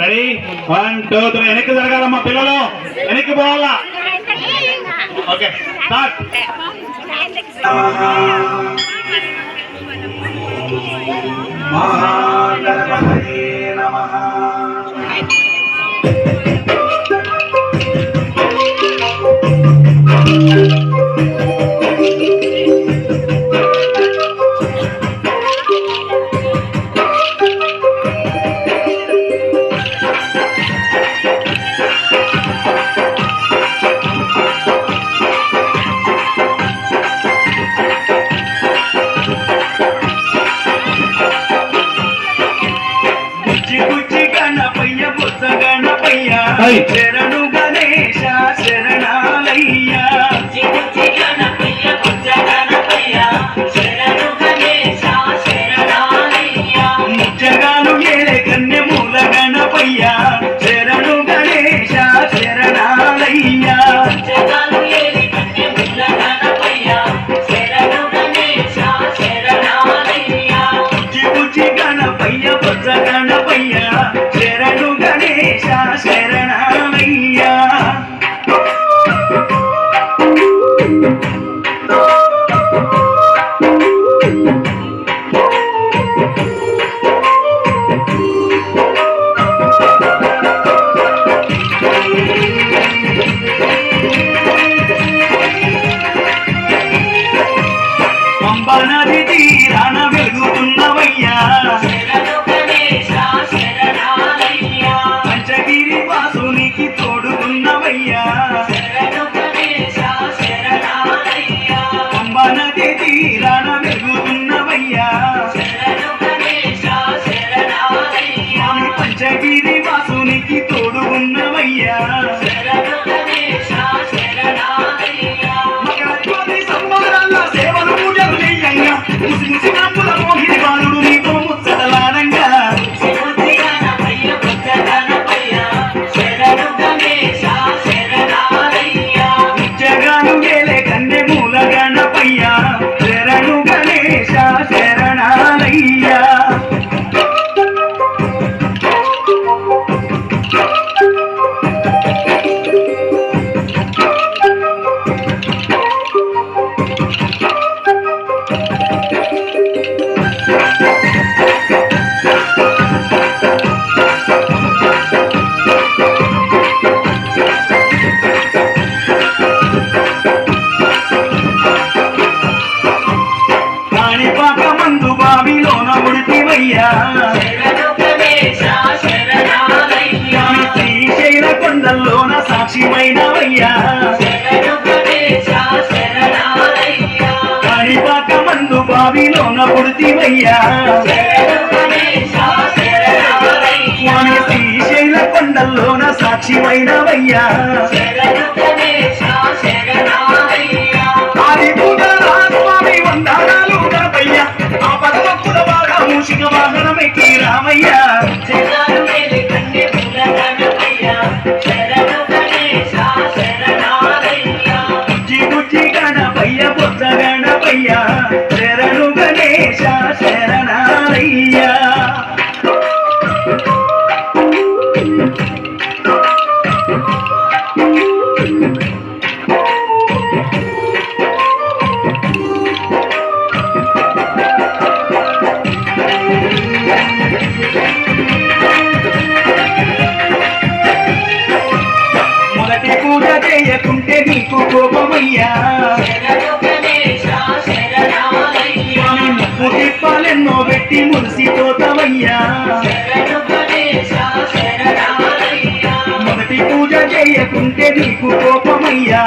Ready one two three వెనక్కి జరగాలమ్మా పిల్లలు. వెనక్కి పోవాలా? Okay start Aí. పంబా నది తీరాన వెలుగుతున్నవయ్యా పంచగిరి వాసునికి తోడుకున్నవయ్యా పంబా నది తీరాన వెలుగుతున్నవయ్యా కాణిపాక మందు బావిలోన ఉడితివయ్యా స్వామి శ్రీశైల కొండల్లోన సాక్షిమైనవయ్యా కాణిపాక మందు బావిలోన ఉడితివయ్యా శ్రీశైల కొండల్లోన సాక్షిమైనవయ్యా. మొదటి పూజ చేయకుంటే నీకు కోపమయ్యా. స్వామి తిప్పాలెన్నో పెట్టి మురిసిపోతావయ్యా. మొదటి పూజ చేయకుంటే నీకు కోపమయ్యా.